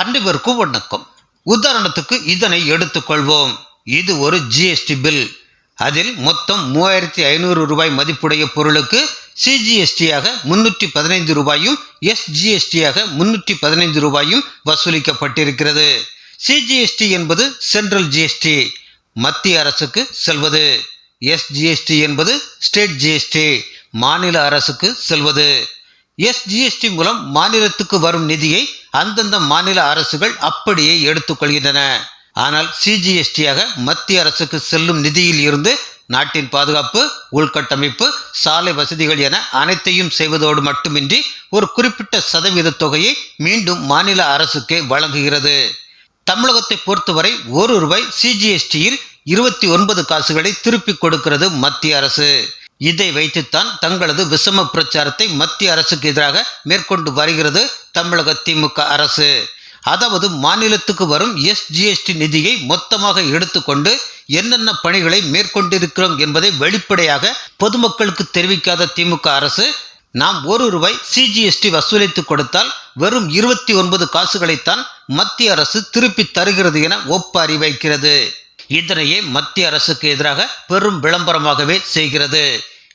அனைவருக்கும் வணக்கம் உதாரணத்துக்கு இதனை எடுத்துக்கொள்வோம். இது ஒரு ஜிஎஸ்டி பில் அதில் மொத்தம் மூவாயிரத்தி ஐநூறு ரூபாய் மதிப்புடைய பொருளுக்கு சிஜிஎஸ்டியாக முன்னூற்றி பதினைந்து ரூபாயும் எஸ்ஜிஎஸ்டியாக முன்னூற்றி பதினைந்து ரூபாயும் வசூலிக்கப்பட்டிருக்கிறது. சிஜிஎஸ்டி என்பது சென்ட்ரல் ஜிஎஸ்டி மத்திய அரசுக்கு செல்வது. எஸ்ஜிஎஸ்டி என்பது ஸ்டேட் ஜிஎஸ்டி மாநில அரசுக்கு செல்வது. எஸ்ஜிஎஸ்டி மூலம் மாநிலத்துக்கு வரும் நிதியை அந்தந்த மாநில அரசுகள் அப்படியே எடுத்துக்கொள்கின்றன ஆனால் சிஜிஎஸ்டியாக மத்திய அரசுக்கு செல்லும் நிதியில் இருந்து நாட்டின் பாதுகாப்பு உள்கட்டமைப்பு சாலை வசதிகள் என அனைத்தையும் செய்வதோடு மட்டுமின்றி ஒரு குறிப்பிட்ட சதவீத தொகையை மீண்டும் மாநில அரசுக்கே வழங்குகிறது. தமிழகத்தை பொறுத்தவரை ஒரு ரூபாய் சிஜிஎஸ்டியில் இருபத்தி ஒன்பது காசுகளை திருப்பிக் கொடுக்கிறது மத்திய அரசு. இதை வைத்துத்தான் தங்களது விஷம பிரச்சாரத்தை மத்திய அரசுக்கு எதிராக மேற்கொண்டு வருகிறது தமிழக திமுக அரசு. அதாவது மாநிலத்துக்கு வரும் எஸ்ஜிஎஸ்டி நிதியை மொத்தமாக எடுத்துக்கொண்டு என்னென்ன பணிகளை மேற்கொண்டிருக்கிறோம் என்பதை வெளிப்படையாக பொதுமக்களுக்கு தெரிவிக்காத திமுக அரசு நாம் ஒரு ரூபாய் சிஜிஎஸ்டி வசூலித்து கொடுத்தால் வெறும் இருபத்தி ஒன்பது காசுகளைத்தான் மத்திய அரசு திருப்பி தருகிறது என ஒப்பாரி வைக்கிறது. இதனையே மத்திய அரசுக்கு எதிராக பெரும் விளம்பரமாகவே செய்கிறது.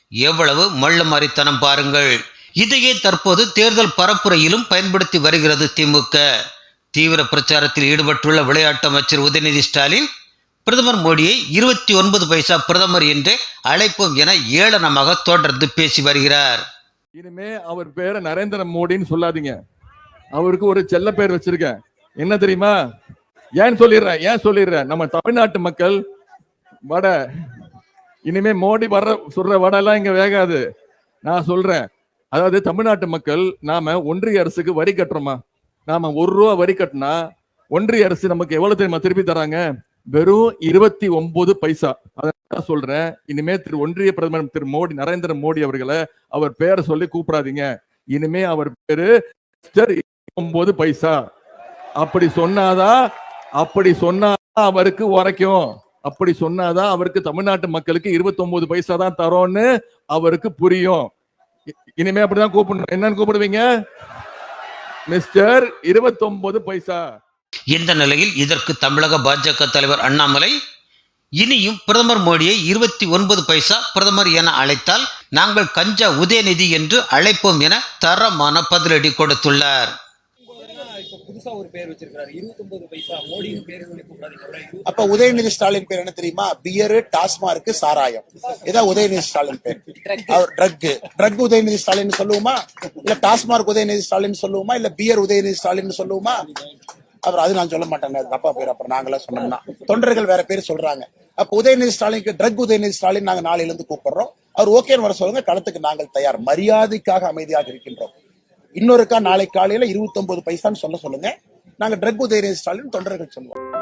எவ்வளவு மள்ளமாரித்தனம் பாருங்கள். இதையே தற்போது தேர்தல் பரப்புரையிலும் பயன்படுத்தி வருகிறது திமுக. தீவிர பிரச்சாரத்தில் ஈடுபட்டுள்ள விளையாட்டு அமைச்சர் உதயநிதி ஸ்டாலின் பிரதமர் மோடியை இருபத்தி ஒன்பது பைசா பிரதமர் என்று அழைப்போம் என ஏளனமாக தொடர்ந்து பேசி வருகிறார். இனிமே அவர் பேரை நரேந்திர மோடின்னு சொல்லாதீங்க. அவருக்கு ஒரு செல்ல பேர் வச்சிருக்கேன். என்ன தெரியுமா? ஏன் சொல்லிடுறேன் ஏன் சொல்லிடுறேன்? நம்ம தமிழ்நாட்டு மக்கள் வட இனிமே மோடி வர்ற சொல்ற வடலாம் இங்க வேகாது. நான் சொல்றேன். அதாவது தமிழ்நாட்டு மக்கள் நாம ஒன்றிய அரசுக்கு வரி கட்டுறோமா? நாம ஒரு ரூபா வரி கட்டினா ஒன்றிய அரசு நமக்கு எவ்வளவு தெரியுமா திருப்பி தராங்க? வெறும் இருபத்தி ஒன்பது பைசா. அதான் சொல்றேன். இனிமே திரு ஒன்றிய பிரதமர் திரு மோடி நரேந்திர மோடி அவர்களை அவர் பேரை சொல்லி கூப்பிடாதீங்க. இனிமே அவர் பேரு ஒன்பது பைசா. அப்படி சொன்னாதான் அப்படி சொன்னாதான் அவருக்கு உரைக்கும். அப்படி சொன்னாதான் அவருக்கு தமிழ்நாட்டு மக்களுக்கு 29 பைசா தான் தரோன்னு அவருக்கு புரியும். இனிமே அப்படிதான் கூப்பிடணும். என்னன்னு கூப்பிடுவீங்க? மிஸ்டர் 29 பைசா. இந்த நிலையில் இதற்கு தமிழக பாஜக தலைவர் அண்ணாமலை இனியும் பிரதமர் மோடியை இருபத்தி ஒன்பது பைசா பிரதமர் என அழைத்தால் நாங்கள் கஞ்சா உதயநிதி என்று அழைப்போம் என தரமான பதிலடி கொடுத்துள்ளார். புதுசா ஒரு பேர் வச்சிருக்காரு இருபத்தொன்பது பைசா மோடின்னு பேர் சொல்லி அப்ப உதயநிதி ஸ்டாலின் பேர் என்ன தெரியுமா? பியரு டாஸ்மார்க் சாராயம். இதான் உதயநிதி ஸ்டாலின் பேர்? அவர் ட்ரக் ட்ரக் உதயநிதி ஸ்டாலின் சொல்லுவோமா? இல்ல டாஸ்மார்க் உதயநிதி ஸ்டாலின் சொல்லுவோமா? இல்ல பியர் உதயநிதி ஸ்டாலின் சொல்லுவோமா? அப்புறம் அது நான் சொல்ல மாட்டேங்க. அது தப்பா பேர். அப்புறம் நாங்களா சொன்னோம்னா. தொண்டர்கள் வேற பேர் சொல்றாங்க. அப்ப உதயநிதி ஸ்டாலினுக்கு ட்ரக் உதயநிதி ஸ்டாலின் நாங்க நாளையில இருந்து கூப்பிடுறோம். அவர் ஓகேன்னு வர சொல்லுங்க. களத்துக்கு நாங்கள் தயார். மரியாதைக்காக அமைதியாக இருக்கின்றோம். இன்னொருக்கா நாளை காலையில இருபத்தி ஒன்பது பைசான்னு சொல்ல சொல்லுங்க. நாங்க ட்ரக் உதயநிதி ஸ்டாலின் தொண்டர்கள் சொல்லுவோம்.